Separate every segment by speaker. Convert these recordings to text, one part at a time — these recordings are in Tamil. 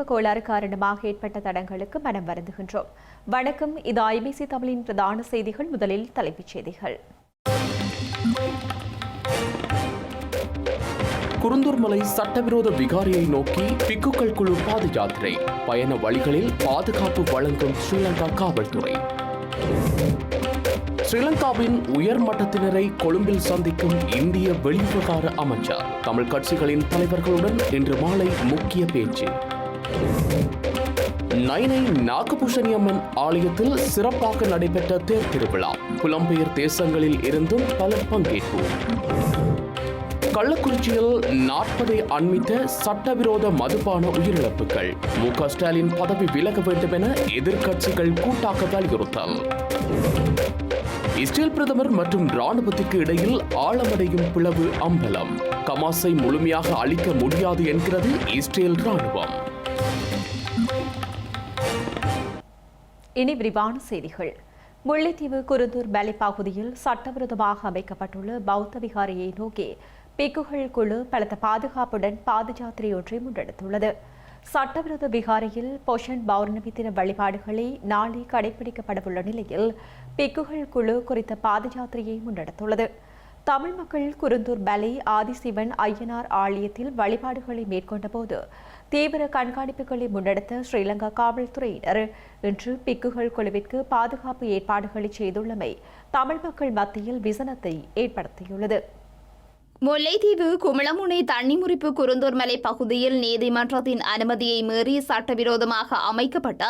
Speaker 1: தொழில்நுட்ப கோளாறு காரணமாக ஏற்பட்ட தடங்களுக்கு மனம் வருந்துகின்றோம். வணக்கம். இது ஐபிசி தமிழின் பிரதான செய்திகள். முதலில் தலைப்புச் செய்திகள்.
Speaker 2: குருந்தூர்மலை சட்டவிரோத விகாரியை நோக்கி பிக்குகள் குழு பாத யாத்திரை பயண வழிகளில் பாதுகாப்பு வழங்கும் ஸ்ரீலங்கா காவல்துறை. ஸ்ரீலங்காவின் உயர் மட்டத்தினரை கொழும்பில் சந்திக்கும் இந்திய வெளிவிவகார அமைச்சர். தமிழ் கட்சிகளின் தலைவர்களுடன் இன்று மாலை முக்கிய பேச்சு. நைனை நாகபூஷணி அம்மன் ஆலயத்தில் சிறப்பாக நடைபெற்ற தேர் திருவிழா. புலம்பெயர் தேசங்களில் இருந்தும் பலர் பங்கேற்பு. கள்ளக்குறிச்சியில் நாற்பதை அண்மித்த சட்டவிரோத மதுபான உயிரிழப்புகள். மு க ஸ்டாலின் பதவி விலக வேண்டும் என எதிர்க்கட்சிகள் கூட்டாக வலியுறுத்தல். இஸ்ரேல் பிரதமர் மற்றும் ராணுவத்துக்கு இடையில் ஆழமடையும் பிளவு அம்பலம். கமாஸை முழுமையாக அழிக்க முடியாது என்கிறது இஸ்ரேல் ராணுவம்
Speaker 1: இனி விரிவான செய்திகள். முல்லைத்தீவு குருந்தூர் வேலை பகுதியில் சட்டவிரோதமாக அமைக்கப்பட்டுள்ள பௌத்த விகாரியை நோக்கி பிக்குகள் குழு பலத்த பாதுகாப்புடன் பாதயாத்திரை ஒன்றை முன்னெடுத்துள்ளது. சட்டவிரோத விகாரையில் பொஷன் பௌர்ணமி தின வழிபாடுகளை நாளை கடைபிடிக்கப்படவுள்ள நிலையில் பிக்குகள் குழு குறித்த பாதயாத்திரையை முன்னெடுத்துள்ளது. தமிழ் மக்கள் குருந்தூர் பலை ஆதிசிவன் ஐயனார் ஆலயத்தில் வழிபாடுகளை மேற்கொண்டபோது தீவிர கண்காணிப்புகளை முன்னெடுத்த ஸ்ரீலங்கா காவல்துறையினர் இன்று பிக்குகள் குழுவிற்கு பாதுகாப்பு ஏற்பாடுகளை செய்துள்ளமை தமிழ் மக்கள் மத்தியில் விசனத்தை ஏற்படுத்தியுள்ளது.
Speaker 3: முல்லைத்தீவு குமிளமுனை தண்ணிமுறிப்பு குருந்தூர் மலை பகுதியில் நீதிமன்றத்தின் அனுமதியை மீறி சட்டவிரோதமாக அமைக்கப்பட்ட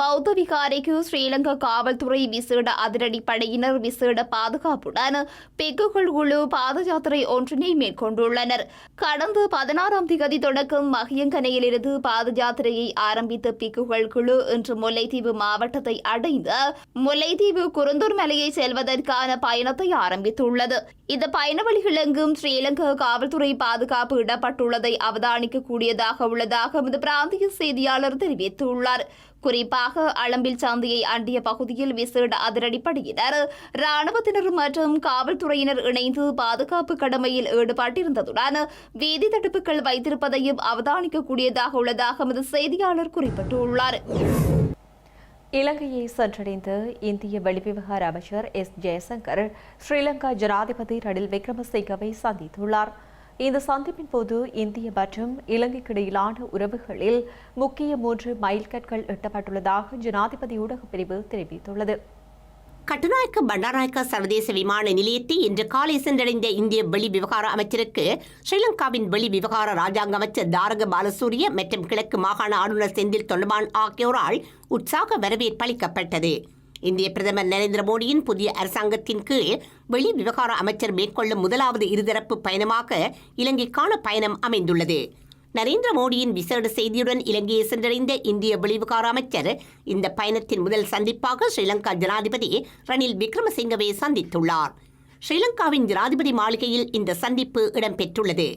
Speaker 3: பௌத்த விகாரைக்கு ஸ்ரீலங்கா காவல்துறை விசேட அதிரடி படையினர் விசேட பாதுகாப்புடன் பெக்குகள் குழு பாத யாத்திரை ஒன்றினை மேற்கொண்டுள்ளனர். கடந்த பதினாறாம் திகதி தொடக்கம் மகியங்கனையிலிருந்து பாத யாத்திரையை ஆரம்பித்த பிக்குகள் குழு இன்று முல்லைத்தீவு மாவட்டத்தை அடைந்து முல்லைத்தீவு குருந்தூர் மலையை செல்வதற்கான பயணத்தை ஆரம்பித்துள்ளது. இந்த பயண வழிகளெங்கும் ஸ்ரீலங்கா காவல்துறை பாதுகாப்பு இடப்பட்டுள்ளதை அவதானிக்க கூடியதாக உள்ளதாக எமது பிராந்திய செய்தியாளர் தெரிவித்துள்ளார் குறிப்பாக அளம்பில் சந்தையை அண்டிய பகுதியில் விசேட அதிரடிப்படையினர் ராணுவத்தினர் மற்றும் காவல்துறையினர் இணைந்து பாதுகாப்பு கடமையில் ஈடுபட்டிருந்ததுடன் வீதி தடுப்புகள் வைத்திருப்பதையும் அவதானிக்கக்கூடியதாக உள்ளதாக எமது செய்தியாளர் குறிப்பிட்டுள்ளார்
Speaker 1: இலங்கையை சென்றடைந்த இந்திய வெளிவிவகார அமைச்சர் எஸ். ஜெயசங்கர் ஸ்ரீலங்கா ஜனாதிபதி ரணில் விக்ரமசிங்கவை சந்தித்துள்ளார். இந்த சந்திப்பின் போது இந்திய மற்றும் இலங்கைக்கு இடையிலான உறவுகளில் முக்கிய மூன்று மைல்கற்கள் எட்டப்பட்டுள்ளதாக ஜனாதிபதி ஊடகப் பிரிவு தெரிவித்துள்ளது.
Speaker 4: கட்டுநாயக்க பண்டாநாயக்க சர்வதேச விமான நிலையத்தை இன்று காலை சென்றடைந்த இந்திய வெளி விவகார அமைச்சருக்கு ஸ்ரீலங்காவின் வெளி விவகார ராஜாங்க அமைச்சர் தாரக பாலசூரிய மற்றும் கிழக்கு மாகாண ஆளுநர் செந்தில் தொண்டமான் ஆகியோரால் உற்சாக வரவேற்பு அளிக்கப்பட்டது. இந்திய பிரதமர் நரேந்திர மோடியின் புதிய அரசாங்கத்தின் கீழ் வெளி விவகார அமைச்சர் மேற்கொள்ளும் முதலாவது இருதரப்பு பயணமாக இலங்கைக்கான பயணம் அமைந்துள்ளது. நரேந்திர மோடியின் விசேட செய்தியுடன் இலங்கையை சென்றடைந்த இந்திய வெளிவிகார அமைச்சர் இந்த பயணத்தின் முதல் சந்திப்பாக ஸ்ரீலங்கா ஜனாதிபதி ரணில் விக்ரமசிங்கவை சந்தித்துள்ளார். ஸ்ரீலங்காவின் ஜனாதிபதி மாளிகையில் இந்த சந்திப்பு இடம்பெற்றுள்ளது.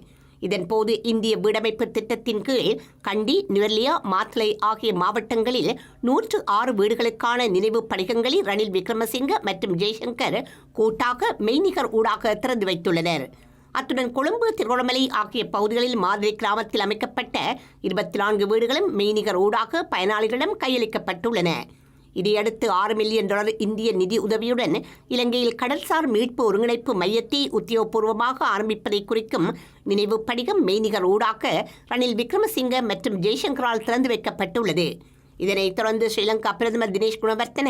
Speaker 4: இதன்போது இந்திய வீடமைப்பு திட்டத்தின் கீழ் கண்டி நுவர்லியா மாத்லை ஆகிய மாவட்டங்களில் நூற்று ஆறு வீடுகளுக்கான நினைவு பணிகங்களை ரணில் விக்ரமசிங்க மற்றும் ஜெய்சங்கர் கூட்டாக மெய்நிகர் ஊடாக திறந்து வைத்துள்ளனர். அத்துடன் கொழும்பு திருகோணமலை ஆகிய பகுதிகளில் மாதிரி கிராமத்தில் அமைக்கப்பட்ட இருபத்தி நான்கு வீடுகளும் மெய்நிகர் ஊடாக பயனாளிகளிடம் கையளிக்கப்பட்டுள்ளன. இதையடுத்து ஆறு மில்லியன் டாலர் இந்திய நிதி உதவியுடன் இலங்கையில் கடல்சார் மீட்பு ஒருங்கிணைப்பு மையத்தை உத்தியோகபூர்வமாக ஆரம்பிப்பதை குறிக்கும் நினைவு படிகம் மெய்நிகர் ஊடாக ரணில் விக்ரமசிங்க மற்றும் ஜெய்சங்கரால் திறந்து வைக்கப்பட்டுள்ளது. இதனைத் தொடர்ந்து ஸ்ரீலங்கா பிரதமர் தினேஷ் குணவர்த்தன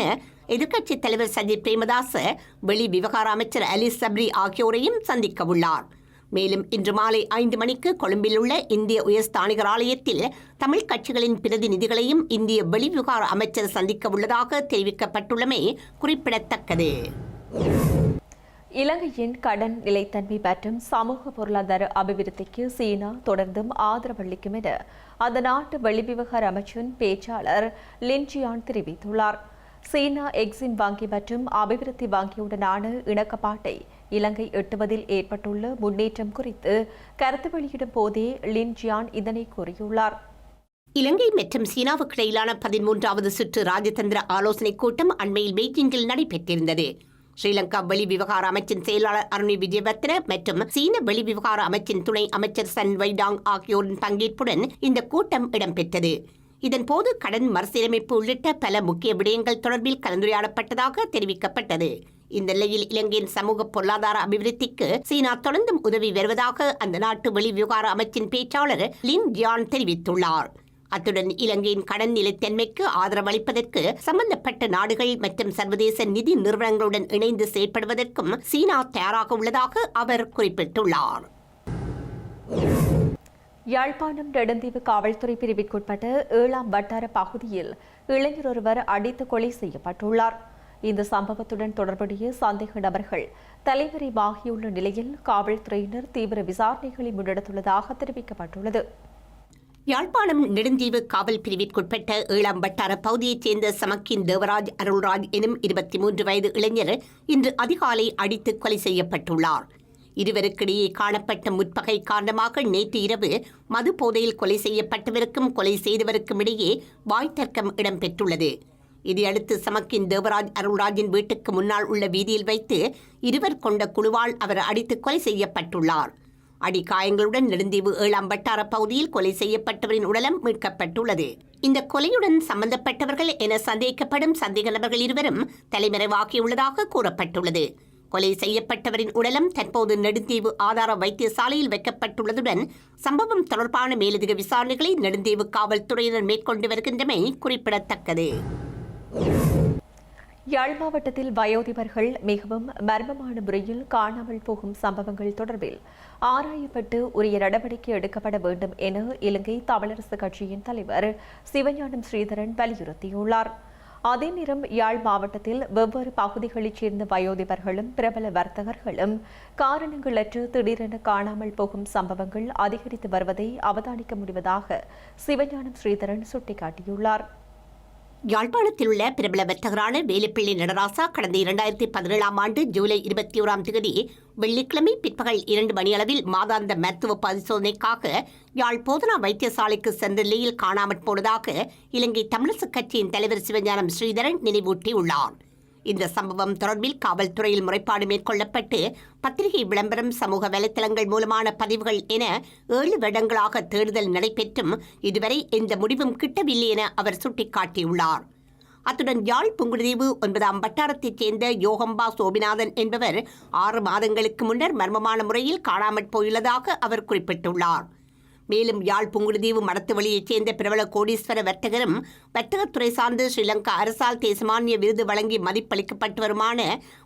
Speaker 4: எதிர்க்கட்சித் தலைவர் சஜித் பிரேமதாச வெளி விவகார அமைச்சர் அலி சப்ரி ஆகியோரையும் சந்திக்கவுள்ளார். மேலும் இன்று மாலை ஐந்து மணிக்கு கொழும்பில் உள்ள இந்திய உயர்ஸ்தானிகர் ஆலயத்தில் தமிழ் கட்சிகளின் பிரதிநிதிகளையும் இந்திய வெளிவிவகார அமைச்சர் சந்திக்க உள்ளதாக தெரிவிக்கப்பட்டுள்ளமை குறிப்பிடத்தக்கது.
Speaker 1: இலங்கையின் கடன் நிலைத்தன்மை மற்றும் சமூக பொருளாதார அபிவிருத்திக்கு சீனா தொடர்ந்தும் ஆதரவளிக்கும் என அந்த நாட்டு வெளிவிவகார அமைச்சின் பேச்சாளர் லின்ஜியான் தெரிவித்துள்ளார். சீனா எக்ஸிம் வங்கி மற்றும் அபிவிருத்தி வங்கியுடனான இணக்கப்பாட்டை இலங்கை எட்டுவதில் ஏற்பட்டுள்ள முன்னேற்றம் குறித்து கருத்து வெளியிடும் போதே லின்ஜியான் இதனை கூறியுள்ளார்.
Speaker 4: இலங்கை மற்றும் சீனாவுக்கு இடையிலான பதிமூன்றாவது சுற்று ராஜதந்திர ஆலோசனைக் கூட்டம் அண்மையில் பெய்ஜிங்கில் நடைபெற்றிருந்தது. ஸ்ரீலங்கா வெளி விவகார அமைச்சின் செயலாளர் அருணி விஜயவர்த்தன மற்றும் சீன வெளி விவகார அமைச்சின் துணை அமைச்சர் சன் வைடாங் ஆகியோரின் பங்கேற்புடன் இந்த கூட்டம் இடம்பெற்றது. இதன்போது கடன் மறுசீரமைப்பு உள்ளிட்ட பல முக்கிய விடயங்கள் தொடர்பில் கலந்துரையாடப்பட்டதாக தெரிவிக்கப்பட்டது. இந்த நிலையில் இலங்கையின் சமூக பொருளாதார அபிவிருத்திக்கு சீனா தொடர்ந்தும் உதவி வருவதாக அந்த நாட்டு வெளி விவகார அமைச்சின் பேச்சாளர் லின் ஜியான் தெரிவித்துள்ளார். அத்துடன் இலங்கையின் கடன் நிலைத்தன்மைக்கு ஆதரவளிப்பதற்கு சம்பந்தப்பட்ட நாடுகள் மற்றும் சர்வதேச நிதி நிறுவனங்களுடன் இணைந்து செயல்படுவதற்கும் சீனா தயாராக உள்ளதாக அவர் குறிப்பிட்டுள்ளார்.
Speaker 1: யாழ்ப்பாணம் நெடுந்தீவு காவல்துறை பிரிவிற்குட்பட்ட ஏழாம் வட்டார பகுதியில் இளைஞர் ஒருவர் அடித்து கொலை செய்யப்பட்டுள்ளார். இந்த சம்பவத்துடன் தொடர்புடைய சந்தேக நபர்கள் தலைமறைவாகியுள்ள நிலையில் காவல்துறையினர் தீவிர விசாரணைகளை முன்னெடுத்துள்ளதாக தெரிவிக்கப்பட்டுள்ளது.
Speaker 4: யாழ்ப்பாணம் நெடுந்தீவு காவல் பிரிவிற்குட்பட்ட ஏழாம் வட்டார பகுதியைச் சேர்ந்த சமக்கின் தேவராஜ் அருள்ராஜ் எனும் இருபத்தி மூன்று வயது இளைஞர் இன்று அதிகாலை அடித்து கொலை செய்யப்பட்டுள்ளார். இருவருக்கிடையே காணப்பட்ட முற்பகை காரணமாக நேற்று இரவு மது போதையில் கொலை செய்யப்பட்டவருக்கும் கொலை செய்தவருக்கும் இடையே வாய்த்தர்க்கம் இடம்பெற்றுள்ளது. இதையடுத்து சமக்கின் தேவராஜ் அருள்ராஜின் வீட்டுக்கு முன்னால் உள்ள வீதியில் வைத்து இருவர் கொண்ட குழுவால் அவர் அடித்து கொலை செய்யப்பட்டுள்ளார். அடிக்காயங்களுடன் நெடுந்தீவு ஏழாம் வட்டார பகுதியில் கொலை செய்யப்பட்டவரின் உடலம் மீட்கப்பட்டுள்ளது. இந்த கொலையுடன் சம்பந்தப்பட்டவர்கள் என சந்தேகிக்கப்படும் சந்தேக நபர்கள் இருவரும் தலைமறைவாகியுள்ளதாக கூறப்பட்டுள்ளது. கொலை செய்யப்பட்டவரின் உடலம் தற்போது நெடுந்தீவு ஆதார வைத்தியசாலையில் வைக்கப்பட்டுள்ளதுடன் சம்பவம் தொடர்பான மேலதிக விசாரணைகளை நெடுந்தீவு காவல்துறையினர் மேற்கொண்டு வருகின்றமை குறிப்பிடத்தக்கது.
Speaker 1: யாழ் மாவட்டத்தில் வயோதிபர்கள் மிகவும் மர்மமான முறையில் காணாமல் போகும் சம்பவங்கள் தொடர்பில் ஆராயப்பட்டு உரிய நடவடிக்கை எடுக்கப்பட வேண்டும் என இலங்கை தமிழரசு கட்சியின் தலைவர் சிவஞானம் ஸ்ரீதரன் வலியுறுத்தியுள்ளார். அதே நேரம் யாழ் மாவட்டத்தில் வெவ்வேறு பகுதிகளைச் சேர்ந்த வயோதிபர்களும் பிரபல வர்த்தகர்களும் காரணங்களற்று திடீரென காணாமல் போகும் சம்பவங்கள் அதிகரித்து வருவதை அவதானிக்க முடிவதாக சிவஞானம் ஸ்ரீதரன் சுட்டிக்காட்டியுள்ளார்.
Speaker 4: யாழ்ப்பாணத்தில் உள்ள பிரபல வர்த்தகரான வேலுப்பிள்ளை நடராசா கடந்த இரண்டாயிரத்தி பதினேழாம் ஆண்டு ஜூலை இருபத்தி ஓராம் தேதி வெள்ளிக்கிழமை பிற்பகல் இரண்டு மணியளவில் மாதாந்த மருத்துவ பரிசோதனைக்காக யாழ் போதனா வைத்தியசாலைக்கு சென்ற நிலையில் காணாமற் போனதாக இலங்கை தமிழரசுக் கட்சியின் தலைவர் சிவஞானம் ஸ்ரீதரன் நினைவூட்டியுள்ளார். இந்த சம்பவம் தொடர்பில் காவல்துறையில் முறைப்பாடு மேற்கொள்ளப்பட்டு பத்திரிகை விளம்பரம் சமூக வலைத்தளங்கள் மூலமான பதிவுகள் என ஏழு வருடங்களாக தேடுதல் நடைபெற்றும் இதுவரை எந்த முடிவும் கிட்டவில்லை என அவர் சுட்டிக்காட்டியுள்ளார். அத்துடன் யாழ் புங்குடுதீவு ஒன்பதாம் வட்டாரத்தைச் சேர்ந்த யோகம்பா சோபிநாதன் என்பவர் ஆறு மாதங்களுக்கு முன்னர் மர்மமான முறையில் காணாமற் போயுள்ளதாக அவர் குறிப்பிட்டுள்ளார். மேலும் யாழ் புங்குடுதீவு மடத்துவழியைச் சேர்ந்த பிரபல கோடீஸ்வர வர்த்தகரும் வர்த்தகத்துறை சார்ந்து ஸ்ரீலங்கா அரசால் தேசமானிய விருது வழங்கி மதிப்பளிக்கப்பட்டு வருமான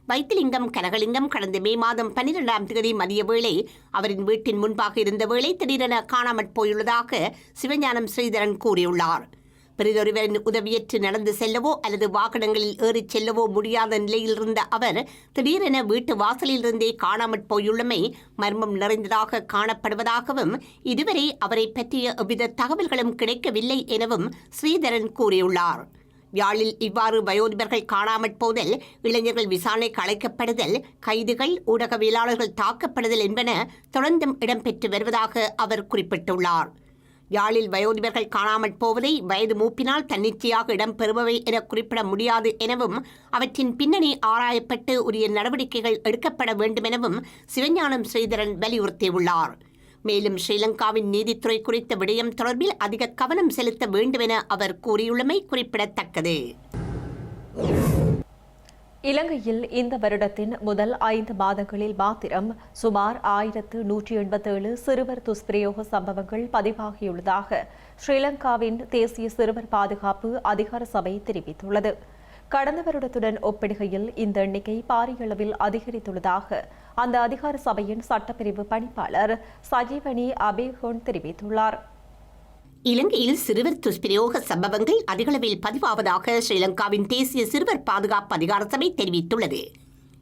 Speaker 4: வைத்திலிங்கம் கனகலிங்கம் கடந்த மே மாதம் பன்னிரெண்டாம் தேதி மதிய வேளை அவரின் வீட்டின் முன்பாக இருந்த வேளை திடீரென காணாமற் போயுள்ளதாக சிவஞானம் ஸ்ரீதரன் கூறியுள்ளார். பிறிதொருவரின் உதவியற்று நடந்து செல்லவோ அல்லது வாகனங்களில் ஏறிச் செல்லவோ முடியாத நிலையில் இருந்த அவர் திடீரென வீட்டு வாசலிலிருந்தே காணாமற் போயுள்ளமை மர்மம் நிறைந்ததாக காணப்படுவதாகவும் இதுவரை அவரை பற்றிய எவ்வித தகவல்களும் கிடைக்கவில்லை எனவும் ஸ்ரீதரன் கூறியுள்ளார். யாழில் இவ்வாறு வயோதிபர்கள் காணாமற் போதல் இளைஞர்கள் விசாரணை கலைக்கப்படுதல் கைதுகள் ஊடகவியலாளர்கள் தாக்கப்படுதல் என்பன தொடர்ந்தும் இடம்பெற்று வருவதாக அவர் குறிப்பிட்டுள்ளார். யாழில் வயோதிபர்கள் காணாமற் போவதை வயது மூப்பினால் தன்னிச்சையாக இடம்பெறுபவை என குறிப்பிட முடியாது எனவும் அவற்றின் பின்னணி ஆராயப்பட்டு உரிய நடவடிக்கைகள் எடுக்கப்பட வேண்டுமெனவும் சிவஞானம் ஸ்ரீதரன் வலியுறுத்தியுள்ளார். மேலும் ஸ்ரீலங்காவின் நீதித்துறை குறித்த விடயம் தொடர்பில் அதிக கவனம் செலுத்த வேண்டுமென அவர் கூறியுள்ளமை குறிப்பிடத்தக்கது.
Speaker 1: இலங்கையில் இந்த வருடத்தின் முதல் ஐந்து மாதங்களில் மாத்திரம் சுமார் ஆயிரத்து நூற்றி எண்பத்தேழு சிறுவர் துஷ்பிரயோக சம்பவங்கள் பதிவாகியுள்ளதாக ஸ்ரீலங்காவின் தேசிய சிறுவர் பாதுகாப்பு அதிகார சபை தெரிவித்துள்ளது. கடந்த வருடத்துடன் ஒப்பிடுகையில் இந்த எண்ணிக்கை பாரிய அளவில் அதிகரித்துள்ளதாக அந்த அதிகார சபையின் சட்டப்பிரிவு பணிப்பாளர் சஜீவனி அபேகோன் தெரிவித்துள்ளார்.
Speaker 4: இலங்கையில் சிறுவர் துஷ்பிரயோக சம்பவங்கள் அதிகளவில் பதிவாவதாக ஸ்ரீலங்காவின் தேசிய சிறுவர் பாதுகாப்பு அதிகார சபை தெரிவித்துள்ளது.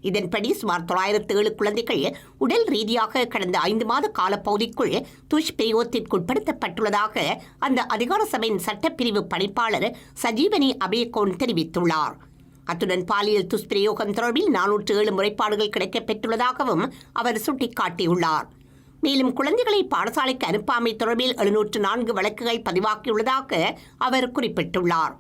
Speaker 4: இதன்படி சுமார் தொள்ளாயிரத்து ஏழு குழந்தைகள் உடல் ரீதியாக கடந்த ஐந்து மாத காலப்பகுதிக்குள் துஷ்பிரயோகத்திற்குட்படுத்தப்பட்டுள்ளதாக அந்த அதிகார சபையின் சட்டப்பிரிவு பணிப்பாளர் சஜீவனி அபேகோன் தெரிவித்துள்ளார். அத்துடன் பாலியல் துஷ்பிரயோகம் தொடர்பில் நானூற்று ஏழு முறைப்பாடுகள் கிடைக்கப்பெற்றுள்ளதாகவும் அவர் சுட்டிக்காட்டியுள்ளார். மேலும் குழந்தைகளை பாடசாலைக்கு அனுப்பாமை தொடர்பில் எழுநூற்று நான்கு வழக்குகள் பதிவாகியுள்ளதாக அவர் குறிப்பிட்டுள்ளார்.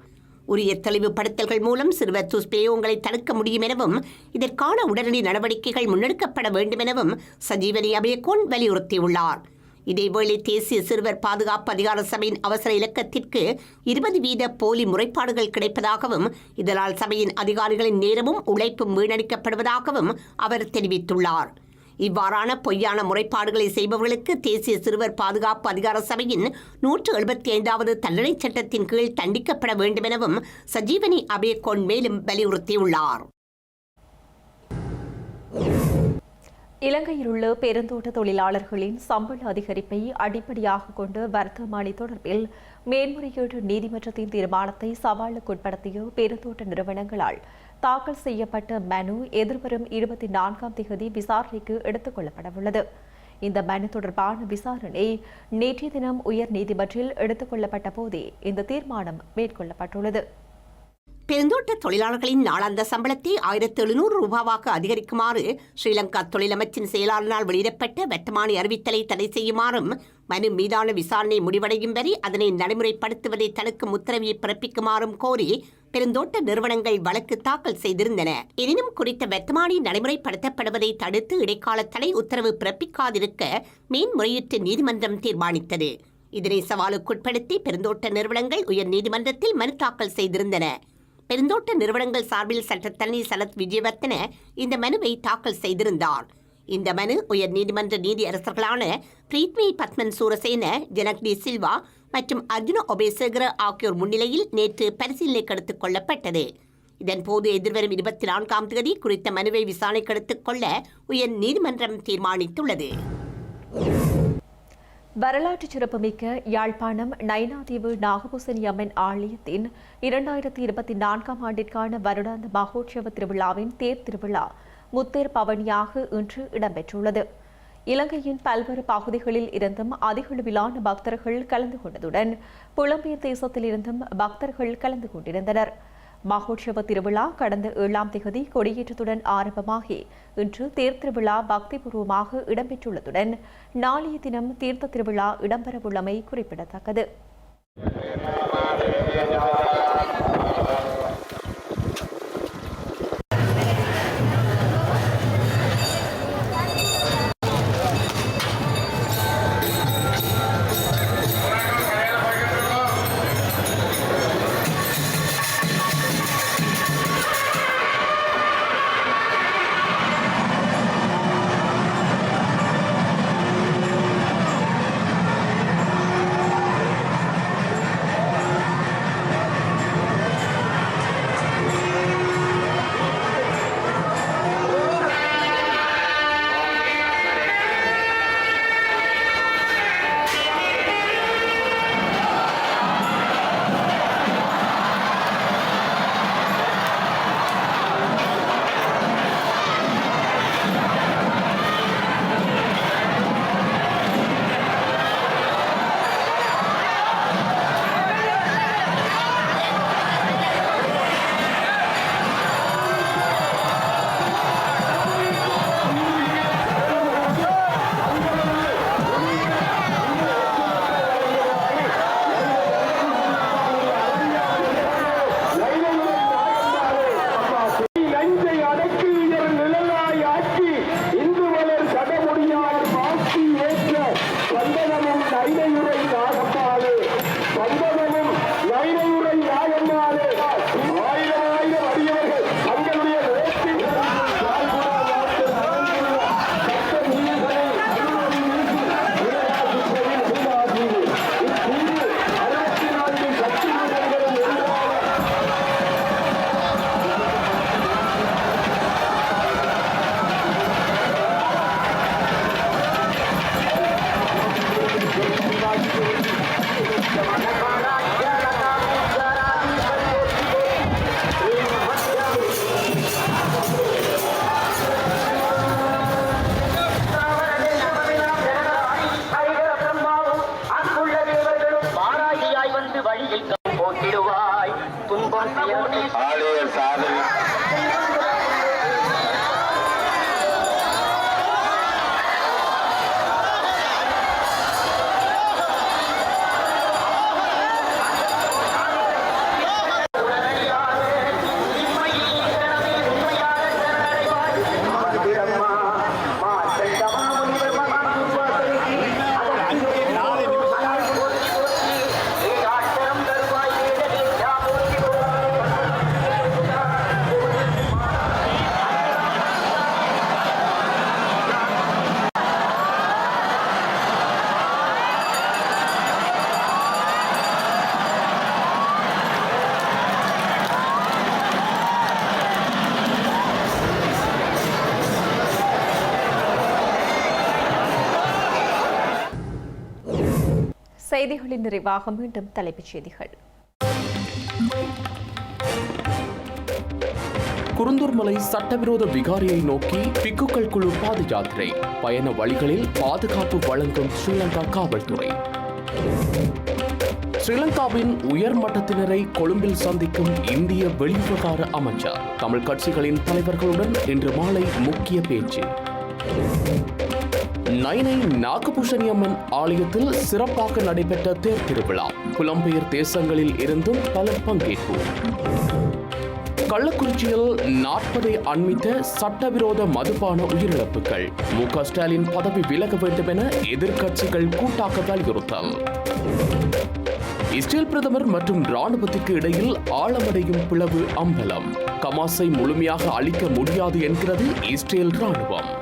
Speaker 4: உரிய தெளிவுபடுத்தல்கள் மூலம் சிறுவர் துஷ்பிரயோகங்களை தடுக்க முடியும் எனவும் இதற்கான உடனடி நடவடிக்கைகள் முன்னெடுக்கப்பட வேண்டும் எனவும் சஞ்சீவனி அபயகோன் வலியுறுத்தியுள்ளார். இதேவேளை தேசிய சிறுவர் பாதுகாப்பு அதிகார சபையின் அவசர இலக்கத்திற்கு இருபது வீத போலி முறைப்பாடுகள் கிடைப்பதாகவும் இதனால் சபையின் அதிகாரிகளின் நேரமும் உழைப்பும் வீணடிக்கப்படுவதாகவும் அவர் தெரிவித்துள்ளார். இவ்வாறான பொய்யான முறைப்பாடுகளை செய்பவர்களுக்கு தேசிய சிறுவர் பாதுகாப்பு அதிகார சபையின் நூற்று எழுபத்தி ஐந்தாவது தண்டனை சட்டத்தின் கீழ் தண்டிக்கப்பட வேண்டும் எனவும் சஜீவனி அபேகோன் மேலும் வலியுறுத்தியுள்ளார்.
Speaker 1: இலங்கையில் உள்ள பெருந்தோட்ட தொழிலாளர்களின் சம்பள அதிகரிப்பை அடிப்படையாக கொண்டு வர்த்தமானி தொடர்பில் மேன்முறையீட்டு நீதிமன்றத்தின் தீர்மானத்தை சவாலுக்குட்படுத்திய பெருந்தோட்ட நிறுவனங்களால் தாக்கல் செய்யப்பட்ட மனு எதிர்வரும் இருபத்தி நான்காம் தேதி விசாரணைக்கு எடுத்துக் கொள்ளப்படவுள்ளது இந்த மனு தொடர்பான விசாரணை நேற்றைய தினம் உயர் நீதிமன்றில் எடுத்துக் கொள்ளப்பட்ட போதே இந்த தீர்மானம் மேற்கொள்ளப்பட்டுள்ளது.
Speaker 4: பெருந்தோட்ட தொழிலாளர்களின் நாளாந்த சம்பளத்தை ஆயிரத்தி எழுநூறு ரூபாவாக அதிகரிக்குமாறு ஸ்ரீலங்கா தொழிலமைச்சின் செயலாளரால் வெளியிடப்பட்ட வெட்டமானி அறிவித்தலை தடை செய்யுமாறும் மனு மீதான விசாரணை முடிவடையும் வரை அதனை நடைமுறைப்படுத்துவதை தடுக்கும் உத்தரவை பிறப்பிக்குமாறும் கோரி பெருந்தோட்ட நிறுவனங்கள் வழக்கு தாக்கல் செய்திருந்தன. எனினும் குறித்த வெத்தமானி நடைமுறைப்படுத்தப்படுவதை தடுத்து இடைக்கால தடை உத்தரவு பிறப்பிக்காதிருக்க மேன்முறையீட்டு நீதிமன்றம் தீர்மானித்தது. இதனை சவாலுக்குட்படுத்தி பெருந்தோட்ட நிறுவனங்கள் உயர் நீதிமன்றத்தில் மனு தாக்கல் செய்திருந்தன. பெருந்தோட்ட நிறுவனங்கள் சார்பில் சட்டத்தரணி சரத் விஜயவர்த்தன இந்த மனுவை தாக்கல் செய்திருந்தார். இந்த மனு உயர் நீதிமன்ற நீதியரசர்களான பிரீத்மி பத்மன் சூரசேன ஜனக் டி சில்வா மற்றும் அர்ஜுன ஒபேசேகர ஆகியோர் முன்னிலையில் நேற்று பரிசீலனைக்கு எடுத்துக் கொள்ளப்பட்டது. இதன்போது எதிர்வரும் இருபத்தி நான்காம் தேதி குறித்த மனுவை விசாரணைக்கு எடுத்துக் கொள்ள உயர் நீதிமன்றம் தீர்மானித்துள்ளது.
Speaker 1: வரலாற்று சிறப்புமிக்க யாழ்ப்பாணம் நைனாதீவு நாகபூசணி அம்மன் ஆலயத்தின் இரண்டாயிரத்தி இருபத்தி நான்காம் ஆண்டிற்கான வருடாந்த மகோற்சவ திருவிழாவின் தேர் திருவிழா முத்தேர் பவனியாக இன்று இடம்பெற்றுள்ளது. இலங்கையின் பல்வேறு பகுதிகளில் இருந்தும் அதிகளவிலான பக்தர்கள் கலந்து கொண்டதுடன் புலம்பெயர் தேசத்தில் இருந்தும் பக்தர்கள் கலந்து கொண்டிருந்தனர். மகோற்சவ திருவிழா கடந்த ஏழாம் திகதி கொடியேற்றத்துடன் ஆரம்பமாகி இன்று தேர் திருவிழா பக்திபூர்வமாக இடம்பெற்றுள்ளதுடன் நாளைய தினம் தீர்த்த திருவிழா இடம்பெறவுள்ளமை குறிப்பிடத்தக்கது. செய்திகளின் நிறைவாக மீண்டும் தலைப்புச் செய்திகள்.
Speaker 2: குருந்தூர்மலை சட்டவிரோத விகாரியை நோக்கி பிக்குகள் குழு பாத யாத்திரை பயண வழிகளில் பாதுகாப்பு வழங்கும் ஸ்ரீலங்கா காவல்துறை. ஸ்ரீலங்காவின் உயர் மட்டத்தினரை கொழும்பில் சந்திக்கும் இந்திய வெளிவிவகார அமைச்சர். தமிழ் கட்சிகளின் தலைவர்களுடன் இன்று மாலை முக்கிய பேச்சு. நைனை நாகபூஷணி அம்மன் ஆலயத்தில் சிறப்பாக நடைபெற்ற தேர் திருவிழா. புலம்பெயர் தேசங்களில் இருந்தும் பலர் பங்கேற்பு. கள்ளக்குறிச்சியில் நாற்பதை அண்மித்த சட்டவிரோத மதுபான உயிரிழப்புகள். மு க ஸ்டாலின் பதவி விலக வேண்டும் என எதிர்க்கட்சிகள் கூட்டாக வலியுறுத்தல். இஸ்ரேல் பிரதமர் மற்றும் ராணுவத்திற்கு இடையில் ஆழமடையும் பிளவு அம்பலம். கமாஸை முழுமையாக அழிக்க முடியாது என்கிறது இஸ்ரேல் ராணுவம்